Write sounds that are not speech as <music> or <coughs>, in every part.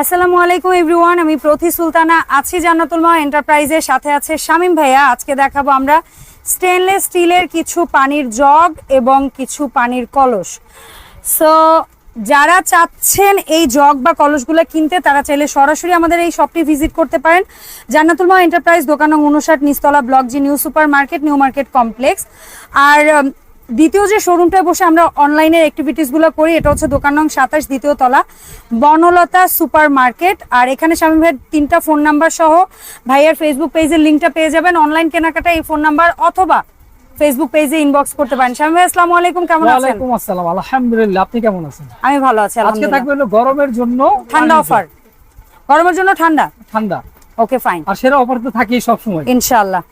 আসসালামু আলাইকুম এভরিওয়ান, আমি প্রতি সুলতানা আছি জান্নাতুল মা এন্টারপ্রাইজের সাথে আছে শামীম ভাইয়া। আজকে দেখাবো আমরা স্টেনলেস স্টিলের কিছু পানির জগ এবং কিছু পানির কলস। সো যারা চাচ্ছেন এই জগ বা কলসগুলো কিনতে, তারা চাইলে সরাসরি আমাদের এই শপটি ভিজিট করতে পারেন। জান্নাতুল মা এন্টারপ্রাইজ দোকান উনষাট নিস্তলা block G, new super market new market complex. আর দ্বিতীয় যে শোরুমটায় বসে আমরা অনলাইনের অ্যাক্টিভিটিসগুলো করি এটা হচ্ছে দোকান নং সাতাশ দ্বিতীয় তলা বনলতা সুপার মার্কেট আর এখানে স্বামী ভাইয়ের তিনটা ফোন নাম্বার সহ ভাইয়ের ফেসবুক পেজের লিঙ্কটা পেয়ে যাবেন। অনলাইন কেনাকাটা এই ফোন নাম্বার অথবা ফেসবুক পেজে ইনবক্স করতে পারেন। স্বামী ভাই আসসালামু আলাইকুম কেমন আছেন? ওয়ালাইকুম আসসালাম আলহামদুলিল্লাহ আপনি কেমন আছেন? আমি ভালো আছি আজকে থাকবে হলো গরমের জন্য ঠান্ডা অফার গরমের জন্য ঠান্ডা? ঠান্ডা। ওকে ফাইন আর সেরা অফার তো থাকেই সব সময় ইনশাআল্লাহ।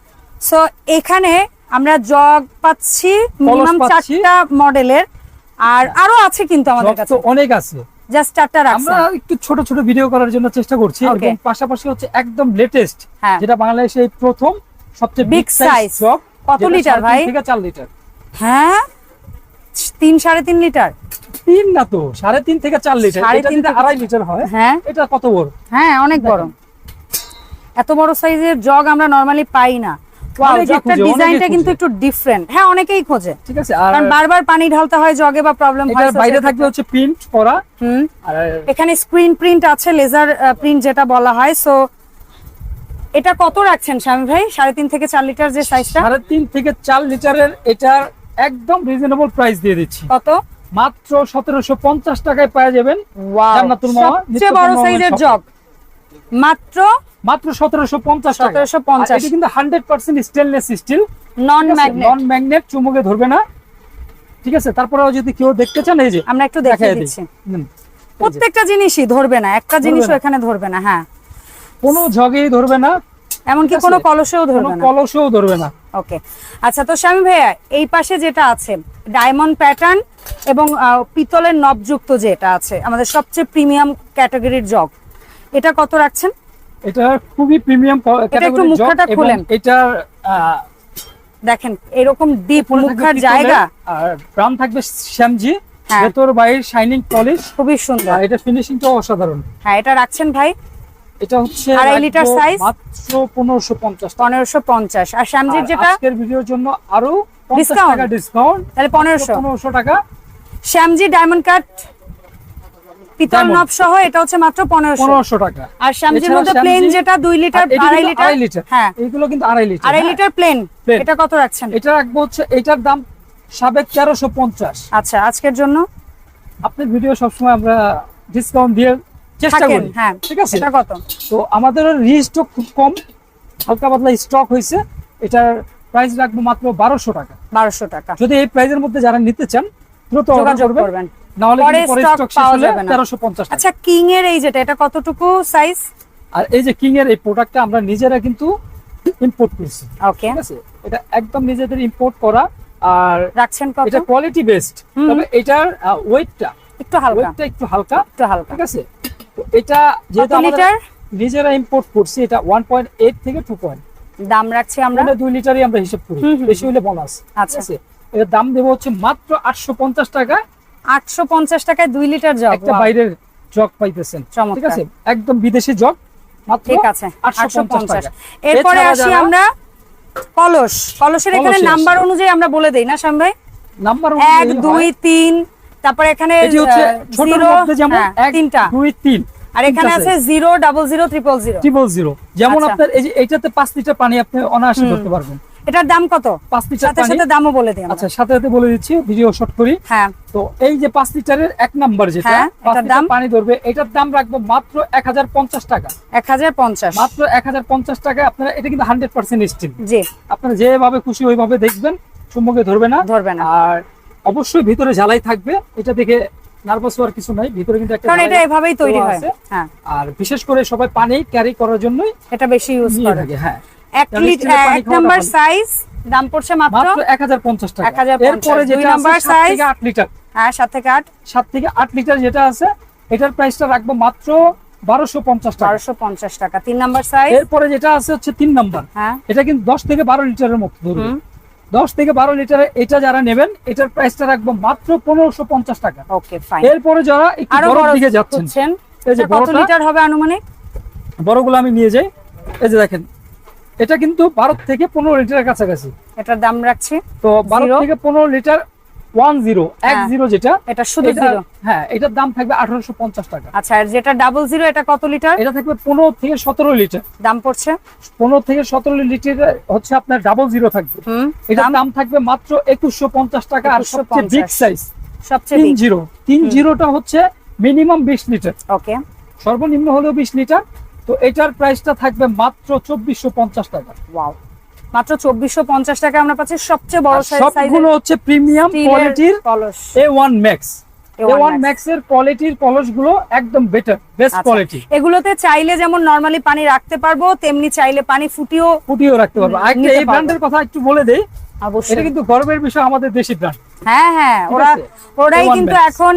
সো এখানে আমরা জগ পাচ্ছি মিনিমাম চারটা মডেলের। আর আরও আছে কিন্তু আমাদের কাছে। অনেক আছে। জাস্ট চারটা রাখছি আমরা একটু ছোট ছোট ভিডিও করার জন্য চেষ্টা করছি এবং পাশাপাশি হচ্ছে একদম লেটেস্ট হ্যাঁ। যেটা বাংলাদেশে এই প্রথম সবচেয়ে বিগ সাইজ জগ কত লিটার ভাই? থেকে চার লিটার হ্যাঁ? তিন সাড়ে তিন লিটার তিন না তো সাড়ে তিন থেকে চার লিটার সাড়ে এটা তিন যদি থেকে- আড়াই লিটার হয়। হ্যাঁ। এটা কত বড়? হ্যাঁ অনেক বড়। এত বড় সাইজের জগ আমরা নরমালি পাই না। ডিজাইনটা কিন্তু একটু ডিফারেন্ট হ্যাঁ অনেকেই খোঁজে। ঠিক আছে আর বারবার পানি ঢালতে হয় জগে বা প্রবলেম হয় বাইরে সেক্ষেত্রে- হচ্ছে প্রিন্ট করা। হুম। এখানে স্ক্রিন প্রিন্ট আছে লেজার প্রিন্ট যেটা বলা হয়। সো এটা কত রাখছেন স্বামী ভাই? সাড়ে তিন থেকে চার লিটার যে সাইজটা সাড়ে তিন থেকে চার লিটারের এটার একদম রিজনেবল প্রাইস দিয়ে দিচ্ছি। কত? মাত্র সতেরোশো পঞ্চাশ টাকায় পাওয়া যাবেন। সবচেয়ে বড় সাইজের জগ। মাত্র মাত্র সতেরোশো পঞ্চাশ টাকা। 1750 আর এটা কিন্তু hundred percent stainless steel non magnet non magnet চুমুকে ধরবে না। ঠিক আছে? তারপরেও যদি কেউ দেখতে চান এই যে আমরা একটু দেখিয়ে দিচ্ছি। প্রত্যেকটা জিনিসই ধরবে না। একটা জিনিসও এখানে ধরবে না হ্যাঁ। কোনো ঝগেই ধরবে না। এমনকি কোনো কলসেও ধরবে না। কলসেও ধরবে না। ওকে। আচ্ছা তো স্বামী ভাইয়া এই পাশে যেটা আছে ডায়মন্ড প্যাটার্ন এবং পিতলের নবযুক্ত যেটা আছে আমাদের সবচেয়ে প্রিমিয়াম ক্যাটাগরির জগ। এটা কত রাখছেন? এটা খুবই প্রিমিয়াম এটা একটু মুখটা খুলেন। আহ, দেখেন এরকম ডিপ মুখার জায়গা। আর ব্রাউন থাকবে শ্যামজি হ্যাঁ। ভেতর বাইর শাইনিং পলিশ খুবই সুন্দর। আর এটা ফিনিশিংটাও অসাধারণ। হ্যাঁ এটা রাখছেন ভাই? এটা হচ্ছে আড়াই লিটার size? মাত্র পনেরোশো পঞ্চাশ পনেরোশো পঞ্চাশ। আর শ্যামজির যেটা? আজকের ভিডিওর জন্য আরও? টাকা ডিসকাউন্ট তাহলে পনেরোশো। পনেরোশো টাকা। শ্যামজি ডায়মন্ড কাট পিতল। নব সহ এটা হচ্ছে মাত্র পনেরোশো। পনেরোশো টাকা। আর শ্যামজির মধ্যে প্লেন যেটা দুই লিটার আর এটা আড়াই কিন্তু লিটার আড়াই লিটার হ্যাঁ। এগুলো কিন্তু আড়াই লিটার আড়াই হ্যাঁ। লিটার প্লেন এটা কত রাখছেন? এটা রাখব হচ্ছে এটার দাম সাবেক তেরোশো পঞ্চাশ। আচ্ছা আজকের জন্য? আপনার ভিডিও সবসময় আমরা ডিসকাউন্ট দিয়ে চেষ্টা করি। হ্যাঁ। ঠিক আছে? এটা কত? তো আমাদের রিস্টক খুব কম হালকা পাতলা স্টক হয়েছে। এটার প্রাইস রাখব মাত্র বারোশো টাকা। বারোশো টাকা। যদি এই প্রাইজের মধ্যে যারা নিতে চান দ্রুত অর্ডার করবেন। পরে স্টক পাওয়া যাবে না। টাকা। আচ্ছা কিং এর এই যেটা এটা কতটুকু সাইজ আর এই যে কিং এর এই প্রোডাক্টটা আমরা নিজেরা কিন্তু ইম্পোর্ট করছি। ওকে ঠিক আছে? এটা একদম নিজেদের ইম্পোর্ট করা আর রাখছেন কত? এটা কোয়ালিটি বেসড তবে এটার ওয়েটটা একটু হালকা। ওয়েটটা একটু হালকা। একটু হালকা। ঠিক আছে? তো এটা যেহেতু আমরা নিজেরা ইম্পোর্ট করছি এটা 1.8 থেকে 2 পয়েন্ট দাম রাখছি আমরা? 2 লিটারই আমরা হিসাব করি। বেশি হলে বোনাস আচ্ছা। এর দাম দেব হচ্ছে মাত্র 850 টাকা। আটশো পঞ্চাশ টাকায় দুই লিটার জগ একটা বাইরের জগ পাইতেছেন। ঠিক আছে? একদম বিদেশি জগ মাত্র ঠিক আছে 850 পঞ্চাশ এরপরে আসি আমরা কলস। কলসের এখানে নাম্বার অনুযায়ী আমরা বলে দেই না ভাই? নাম্বার এক দুই তিন তারপর এখানে এটি হচ্ছে ছোটর মধ্যে যেমন হ্যাঁ, এক তিনটা। দুই তিন আর এখানে আছে zero double zero triple zero. Triple zero. যেমন আচ্ছা। আপনার এই যে এইটাতে পাঁচ লিটার পানি আপনি অনায়াসে ধরতে পারবেন। এটার দাম কত? পাঁচ লিটার সাথে সাথে দামও বলে দিই আচ্ছা সাথে সাথে বলে দিচ্ছি ভিডিও শর্ট করি। হ্যাঁ। তো এই যে পাঁচ লিটারের এক নাম্বার যেটা হ্যাঁ, এটার দাম? পানি ধরবে এটার দাম রাখব মাত্র এক হাজার পঞ্চাশ টাকা। এক হাজার পঞ্চাশ। মাত্র এক হাজার পঞ্চাশ টাকায় আপনারা এটা কিন্তু হান্ড্রেড পার্সেন্ট স্টিল জি। আপনারা যেভাবে খুশি ওইভাবে দেখবেন চুম্বকে ধরবে না। ধরবে না। আর অবশ্যই ভিতরে ঝালাই থাকবে এটা দেখে নার্ভাস হওয়ার কিছু নাই ভিতরে কিন্তু একটা কারণ এটা এভাবেই তৈরি হয়। হ্যাঁ। আর বিশেষ করে সবাই পানি ক্যারি করার জন্যই এটা বেশি ইউজ করে। থাকে হ্যাঁ। এক লিটার নাম্বার সাইজ দাম পড়ছে মাত্র মাত্র এক হাজার পঞ্চাশ টাকা। 1050 এরপরে দুই যেটা নাম্বার থেকে আট লিটার। হ্যাঁ সাত থেকে আট। সাত থেকে আট লিটার যেটা আছে এটার প্রাইসটা রাখব মাত্র বারোশো পঞ্চাশ টাকা। বারোশো পঞ্চাশ টাকা তিন নাম্বার সাইজ। এরপরে যেটা আছে হচ্ছে তিন নাম্বার। হ্যাঁ। এটা কিন্তু দশ থেকে বারো লিটারের মতো হুম। দশ থেকে বারো লিটারের এটা যারা নেবেন এটার প্রাইসটা রাখব মাত্র পনেরোশো পঞ্চাশ টাকা। ওকে ফাইন এরপরে যারা একটু বড় দিকে যাচ্ছেন এই যে কত লিটার হবে আনুমানিক? বড়গুলো আমি নিয়ে যাই। এই যে দেখেন এটা কিন্তু বারো থেকে পনেরো লিটারের কাছাকাছি। এটার দাম রাখছি তো বারো থেকে পনেরো লিটার ওয়ান জিরো এক হ্যাঁ। জিরো যেটা এটা শুধু জিরো হ্যাঁ এটার দাম থাকবে আঠারোশো পঞ্চাশ টাকা। আচ্ছা আর যেটা ডাবল জিরো এটা কত লিটার? এটা থাকবে পনেরো থেকে সতেরো লিটার। দাম পড়ছে? পনেরো থেকে সতেরো লিটার হচ্ছে আপনার ডাবল জিরো থাকবে। এটার দাম? দাম থাকবে মাত্র একুশশো পঞ্চাশ টাকা আর সবচেয়ে বিগ সাইজ সবচেয়ে তিন জিরো তিন জিরোটা হচ্ছে মিনিমাম বিশ লিটার। ওকে সর্বনিম্ন হলেও বিশ লিটার। তো এটার প্রাইসটা থাকবে মাত্র চব্বিশশো পঞ্চাশ টাকা। মাত্র চব্বিশশো পঞ্চাশ টাকা আমরা পাচ্ছি সবচেয়ে বড় সবগুলো হচ্ছে প্রিমিয়াম কোয়ালিটির A one max one max এর কোয়ালিটির কলসগুলো একদম বেটার বেস্ট আচ্ছা। কোয়ালিটি এগুলোতে চাইলে যেমন নরমালি পানি রাখতে পারব তেমনি চাইলে পানি রাখতে পারব। এই ব্র্যান্ডের কথা একটু বলে দেই এটা কিন্তু গর্বের বিষয় আমাদের দেশি ব্র্যান্ড হ্যাঁ হ্যাঁ ওরা ওরাই কিন্তু এখন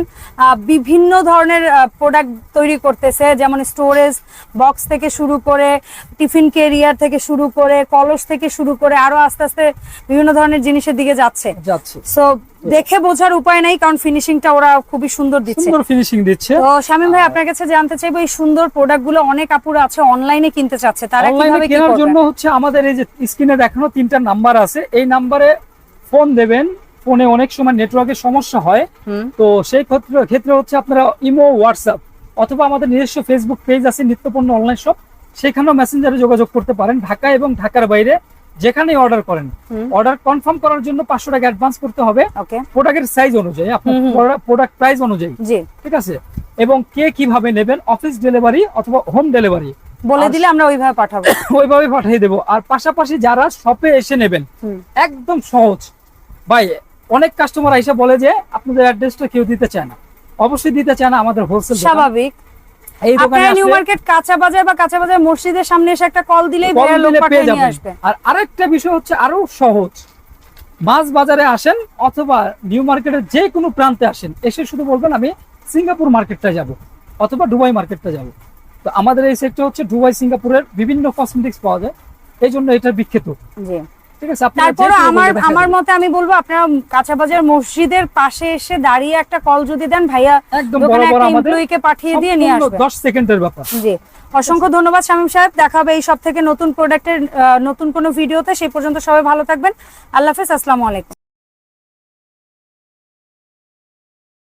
বিভিন্ন ধরনের প্রোডাক্ট তৈরি করতেছে যেমন স্টোরেজ বক্স থেকে শুরু করে টিফিন কেরিয়ার থেকে শুরু করে কলস থেকে শুরু করে আরও আস্তে আস্তে বিভিন্ন ধরনের জিনিসের দিকে যাচ্ছে। সো দেখে বোঝার উপায় নেই কারণ ফিনিশিংটা ওরা খুবই সুন্দর দিচ্ছে। সুন্দর ফিনিশিং দিচ্ছে। তো শামীম ভাই আপনার কাছে জানতে চাইব এই সুন্দর প্রোডাক্টগুলো অনেক আপুরা আছে অনলাইনে কিনতে চাচ্ছে তারা কীভাবে কেনার জন্য হচ্ছে আমাদের এই যে স্ক্রিনে দেখানো তিনটা নাম্বার আছে এই নাম্বারে ফোন দেবেন ফোনে অনেক সময় নেটওয়ার্কের সমস্যা হয়। তো সেই ক্ষেত্রে ক্ষেত্রে হচ্ছে আপনারা ইমো হোয়াটসঅ্যাপ অথবা আমাদের নিজস্ব ফেসবুক পেজ আছে নিত্যপণ্য অনলাইন শপ সেখানেও মেসেঞ্জারে যোগাযোগ করতে পারেন ঢাকা এবং ঢাকার বাইরে যেখানেই অর্ডার করেন। অর্ডার কনফার্ম করার জন্য পাঁচশো টাকা অ্যাডভান্স করতে হবে। প্রোডাক্টের সাইজ অনুযায়ী আপনার। প্রোডাক্ট প্রাইস অনুযায়ী। জি। ঠিক আছে? এবং কে কীভাবে নেবেন অফিস ডেলিভারি অথবা হোম ডেলিভারি বলে দিলে আমরা ওইভাবে পাঠাবো। <coughs> ওইভাবে পাঠিয়ে দেবো। আর পাশাপাশি যারা শপে এসে নেবেন একদম সহজ। ভাই অনেক কাস্টমার এসে বলে যে আপনাদের অ্যাড্রেসটা কেউ দিতে চায় না। অবশ্যই দিতে চায় না আমাদের হোলসেল স্বাভাবিক। এই দোকানে নিউ মার্কেট কাঁচা বাজার বা কাঁচা বাজার মসজিদের সামনে এসে একটা কল দিলেই ভাইয়া লোক পাঠিয়ে নিয়ে আসবে। আর আরেকটা বিষয় হচ্ছে আরও সহজ। মাছ বাজারে আসেন অথবা নিউ মার্কেটের যে কোনো প্রান্তে আসেন এসে শুধু বলবেন আমি সিঙ্গাপুর মার্কেটটা যাব অথবা দুবাই মার্কেটটা যাব। তো আমাদের এই সেটটা হচ্ছে দুবাই সিঙ্গাপুরের বিভিন্ন কসমেটিক্স পাওয়া যায়। এই জন্য এটা বিখ্যাত। জি ঠিক আছে আপনারা যে তারপরে কেউ আমার আমার মতে আমি বলব আপনারা কাঁচা মসজিদের পাশে এসে দাঁড়িয়ে একটা কল যদি দেন ভাইয়া দোকানে একটা এমপ্লয়িকে পাঠিয়ে দিয়ে নিয়ে সম্পূর্ণ আসবে 10 সেকেন্ডের ব্যাপার। জি। অসংখ্য ধন্যবাদ শামীম সাহেব। দেখা হবে এই সব থেকে নতুন প্রোডাক্টের নতুন কোনো ভিডিওতে সেই পর্যন্ত সবাই ভালো থাকবেন। আল্লাহ হাফেজ আসসালামু আলাইকুম।